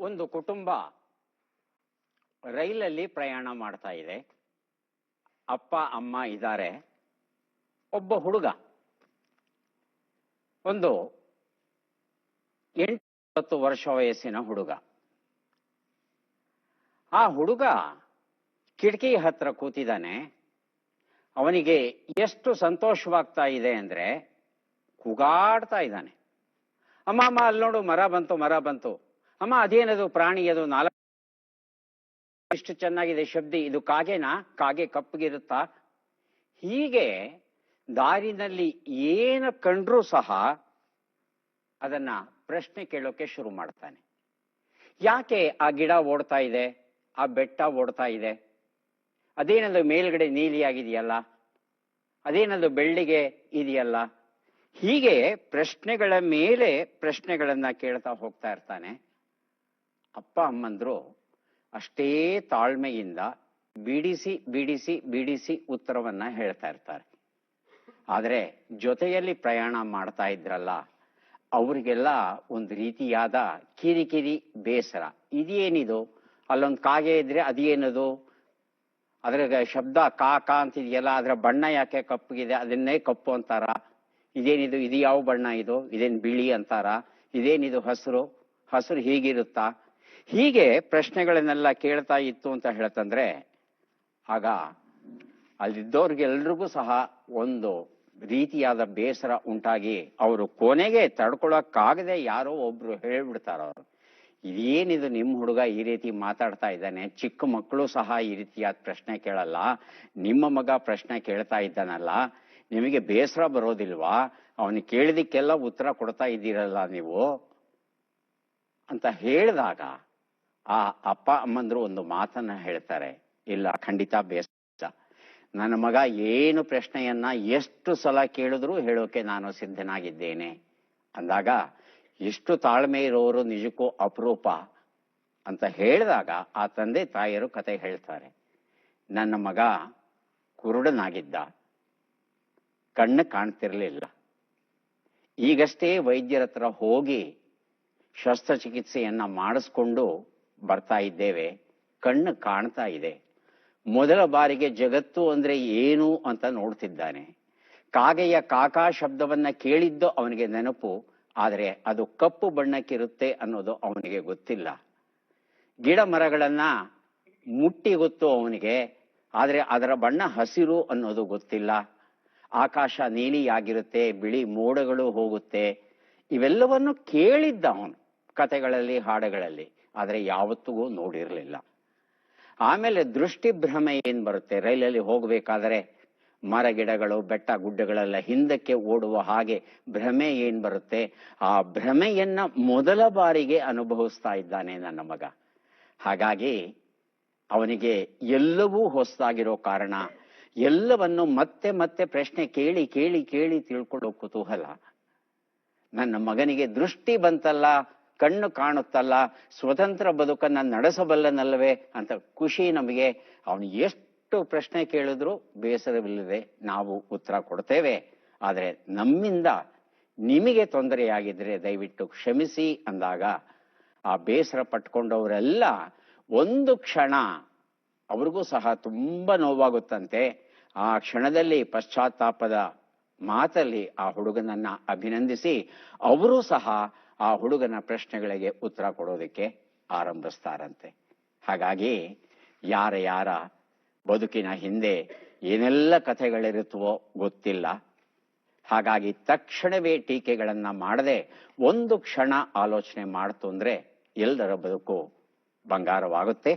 ಒಂದು ಕುಟುಂಬ ರೈಲಲ್ಲಿ ಪ್ರಯಾಣ ಮಾಡ್ತಾ ಇದೆ. ಅಪ್ಪ, ಅಮ್ಮ ಇದ್ದಾರೆ. ಒಬ್ಬ ಹುಡುಗ. ಒಂದು ಎಂಟು ವರ್ಷ ವಯಸ್ಸಿನ ಹುಡುಗ. ಆ ಹುಡುಗ ಕಿಟಕಿ ಹತ್ರ ಕೂತಿದ್ದಾನೆ. ಅವನಿಗೆ ಎಷ್ಟು ಸಂತೋಷವಾಗ್ತಾ ಇದೆ ಅಂದ್ರೆ ಕೂಗಾಡ್ತಾ ಇದ್ದಾನೆ. ಅಮ್ಮ ಅಮ್ಮ ಅಲ್ಲಿ ನೋಡು, ಮರ ಬಂತು ಮರ ಬಂತು. ಅಮ್ಮ, ಅದೇನದು ಪ್ರಾಣಿ, ಅದು ನಾಲ್ಕು ಇಷ್ಟು ಚೆನ್ನಾಗಿದೆ ಶಬ್ದ, ಇದು ಕಾಗೆನಾ? ಕಾಗೆ ಕಪ್ಪಗಿರುತ್ತಾ? ಹೀಗೆ ದಾರಿನಲ್ಲಿ ಏನು ಕಂಡ್ರೂ ಸಹ ಅದನ್ನ ಪ್ರಶ್ನೆ ಕೇಳೋಕೆ ಶುರು ಮಾಡ್ತಾನೆ. ಯಾಕೆ ಆ ಗಿಡ ಓಡ್ತಾ ಇದೆ? ಆ ಬೆಟ್ಟ ಓಡ್ತಾ ಇದೆ? ಅದೇನದು ಮೇಲ್ಗಡೆ ನೀಲಿಯಾಗಿದೆಯಲ್ಲ? ಅದೇನದು ಬೆಳ್ಳಿಗೆ ಇದೆಯಲ್ಲ? ಹೀಗೆ ಪ್ರಶ್ನೆಗಳ ಮೇಲೆ ಪ್ರಶ್ನೆಗಳನ್ನ ಕೇಳ್ತಾ ಹೋಗ್ತಾ ಇರ್ತಾನೆ. ಅಪ್ಪ ಅಮ್ಮಂದ್ರು ಅಷ್ಟೇ ತಾಳ್ಮೆಯಿಂದ ಬಿಡಿಸಿ ಬಿಡಿಸಿ ಬಿಡಿಸಿ ಉತ್ತರವನ್ನ ಹೇಳ್ತಾ ಇರ್ತಾರೆ. ಆದರೆ ಜೊತೆಯಲ್ಲಿ ಪ್ರಯಾಣ ಮಾಡ್ತಾ ಇದ್ರಲ್ಲ, ಅವರಿಗೆಲ್ಲ ಒಂದು ರೀತಿಯಾದ ಕಿರಿಕಿರಿ ಬೇಸರ. ಇದೇನಿದು? ಅಲ್ಲೊಂದು ಕಾಗೆ ಇದ್ರೆ ಅದೇನದು? ಅದ್ರ ಶಬ್ದ ಕಾ ಕಾ ಅಂತಿದೆಯಲ್ಲ, ಅದರ ಬಣ್ಣ ಯಾಕೆ ಕಪ್ಪಗಿದೆ? ಅದನ್ನೇ ಕಪ್ಪು ಅಂತಾರ. ಇದೇನಿದು? ಇದು ಯಾವ ಬಣ್ಣ ಇದು? ಇದೇನು ಬಿಳಿ ಅಂತಾರ? ಇದೇನಿದು? ಹಸಿರು. ಹಸಿರು ಹೀಗಿರುತ್ತಾ? ಹೀಗೆ ಪ್ರಶ್ನೆಗಳನ್ನೆಲ್ಲ ಕೇಳ್ತಾ ಇತ್ತು ಅಂತ ಹೇಳ್ತಂದ್ರೆ, ಆಗ ಅಲ್ಲಿದ್ದವ್ರಿಗೆಲ್ರಿಗೂ ಸಹ ಒಂದು ರೀತಿಯಾದ ಬೇಸರ ಉಂಟಾಗಿ ಅವರು ಕೊನೆಗೆ ತಡ್ಕೊಳಕ್ಕಾಗದೆ ಯಾರೋ ಒಬ್ರು ಹೇಳ್ಬಿಡ್ತಾರ ಅವರು ಇದೇನಿದು ನಿಮ್ಮ ಹುಡುಗ ಈ ರೀತಿ ಮಾತಾಡ್ತಾ ಇದ್ದಾನೆ, ಚಿಕ್ಕ ಮಕ್ಕಳು ಸಹ ಈ ರೀತಿಯಾದ ಪ್ರಶ್ನೆ ಕೇಳಲ್ಲ, ನಿಮ್ಮ ಮಗ ಪ್ರಶ್ನೆ ಕೇಳ್ತಾ ಇದ್ದಾನಲ್ಲ, ನಿಮಗೆ ಬೇಸರ ಬರೋದಿಲ್ವಾ ಅವನು ಕೇಳಿದಕ್ಕೆಲ್ಲ ಉತ್ತರ ಕೊಡ್ತಾ ಇದ್ದೀರಲ್ಲ ನೀವು ಅಂತ ಹೇಳಿದಾಗ ಆ ಅಪ್ಪ ಅಮ್ಮಂದ್ರು ಒಂದು ಮಾತನ್ನ ಹೇಳ್ತಾರೆ. ಇಲ್ಲ, ಖಂಡಿತ ಬೇಸ ನನ್ನ ಮಗ ಏನು ಪ್ರಶ್ನೆಯನ್ನ ಎಷ್ಟು ಸಲ ಕೇಳಿದ್ರು ಹೇಳೋಕೆ ನಾನು ಸಿದ್ಧನಾಗಿದ್ದೇನೆ. ಅಂದಾಗ ಎಷ್ಟು ತಾಳ್ಮೆ ಇರೋರು ನಿಜಕ್ಕೂ ಅಪರೂಪ ಅಂತ ಹೇಳಿದಾಗ ಆ ತಂದೆ ತಾಯಿಯರು ಕತೆ ಹೇಳ್ತಾರೆ. ನನ್ನ ಮಗ ಕುರುಡನಾಗಿದ್ದ. ಕಣ್ಣು ಕಾಣ್ತಿರ್ಲಿಲ್ಲ. ಈಗಷ್ಟೇ ವೈದ್ಯರ ಹತ್ರ ಹೋಗಿ ಶಸ್ತ್ರಚಿಕಿತ್ಸೆಯನ್ನ ಮಾಡಿಸ್ಕೊಂಡು ಬರ್ತಾ ಇದ್ದೇವೆ, ಕಣ್ಣು ಕಾಣ್ತಾ ಇದೆ. ಮೊದಲ ಬಾರಿಗೆ ಜಗತ್ತು ಅಂದ್ರೆ ಏನು ಅಂತ ನೋಡ್ತಿದ್ದಾನೆ. ಕಾಗೆಯ ಕಾಕಾ ಶಬ್ದವನ್ನ ಕೇಳಿದ್ದು ಅವನಿಗೆ ನೆನಪು, ಆದರೆ ಅದು ಕಪ್ಪು ಬಣ್ಣಕ್ಕಿರುತ್ತೆ ಅನ್ನೋದು ಅವನಿಗೆ ಗೊತ್ತಿಲ್ಲ. ಗಿಡ ಮರಗಳನ್ನ ಮುಟ್ಟಿ ಗೊತ್ತು ಅವನಿಗೆ, ಆದರೆ ಅದರ ಬಣ್ಣ ಹಸಿರು ಅನ್ನೋದು ಗೊತ್ತಿಲ್ಲ. ಆಕಾಶ ನೀಲಿಯಾಗಿರುತ್ತೆ, ಬಿಳಿ ಮೋಡಗಳು ಹೋಗುತ್ತೆ. ಇವೆಲ್ಲವನ್ನು ಕೇಳಿದ್ದ ಅವನು ಕತೆಗಳಲ್ಲಿ ಹಾಡುಗಳಲ್ಲಿ. ಆದರೆ ಯಾವತ್ತಿಗೂ ನೋಡಿರಲಿಲ್ಲ. ಆಮೇಲೆ ದೃಷ್ಟಿ ಭ್ರಮೆ ಏನು ಬರುತ್ತೆ? ರೈಲಲ್ಲಿ ಹೋಗಬೇಕಾದರೆ ಮರ ಗಿಡಗಳು, ಬೆಟ್ಟ ಗುಡ್ಡಗಳೆಲ್ಲ ಹಿಂದಕ್ಕೆ ಓಡುವ ಹಾಗೆ ಭ್ರಮೆ ಏನು ಬರುತ್ತೆ? ಆ ಭ್ರಮೆಯನ್ನ ಮೊದಲ ಬಾರಿಗೆ ಅನುಭವಿಸ್ತಾ ಇದ್ದಾನೆ ನನ್ನ ಮಗ. ಹಾಗಾಗಿ ಅವನಿಗೆ ಎಲ್ಲವೂ ಹೊಸದಾಗಿರೋ ಕಾರಣ, ಎಲ್ಲವನ್ನು ಮತ್ತೆ ಮತ್ತೆ ಪ್ರಶ್ನೆ ಕೇಳಿ ಕೇಳಿ ಕೇಳಿ ತಿಳ್ಕೊಳ್ಳೋ ಕುತೂಹಲ, ನನ್ನ ಮಗನಿಗೆ ದೃಷ್ಟಿ ಬಂತಲ್ಲ ಕಣ್ಣು ಕಾಣುತ್ತಲ್ಲ, ಸ್ವತಂತ್ರ ಬದುಕನ್ನ ನಡೆಸಬಲ್ಲನಲ್ಲವೇ ಅಂತ ಖುಷಿ ನಮಗೆ. ಅವನು ಎಷ್ಟು ಪ್ರಶ್ನೆ ಕೇಳಿದ್ರು ಬೇಸರವಿಲ್ಲದೆ ನಾವು ಉತ್ತರ ಕೊಡ್ತೇವೆ. ಆದರೆ ನಮ್ಮಿಂದ ನಿಮಗೆ ತೊಂದರೆಯಾಗಿದ್ರೆ ದಯವಿಟ್ಟು ಕ್ಷಮಿಸಿ ಅಂದಾಗ, ಆ ಬೇಸರ ಪಟ್ಕೊಂಡವರೆಲ್ಲ ಒಂದು ಕ್ಷಣ ಅವ್ರಿಗೂ ಸಹ ತುಂಬ ನೋವಾಗುತ್ತಂತೆ. ಆ ಕ್ಷಣದಲ್ಲಿ ಪಶ್ಚಾತ್ತಾಪದ ಮಾತಲ್ಲಿ ಆ ಹುಡುಗನನ್ನ ಅಭಿನಂದಿಸಿ, ಅವರು ಸಹ ಆ ಹುಡುಗನ ಪ್ರಶ್ನೆಗಳಿಗೆ ಉತ್ತರ ಕೊಡೋದಕ್ಕೆ ಆರಂಭಿಸ್ತಾರಂತೆ. ಹಾಗಾಗಿ ಯಾರ ಯಾರ ಬದುಕಿನ ಹಿಂದೆ ಏನೆಲ್ಲ ಕಥೆಗಳಿರುತ್ತವೋ ಗೊತ್ತಿಲ್ಲ. ಹಾಗಾಗಿ ತಕ್ಷಣವೇ ಟೀಕೆಗಳನ್ನು ಮಾಡದೆ ಒಂದು ಕ್ಷಣ ಆಲೋಚನೆ ಮಾಡ್ತು ಅಂದರೆ ಎಲ್ಲರ ಬದುಕು ಬಂಗಾರವಾಗುತ್ತೆ.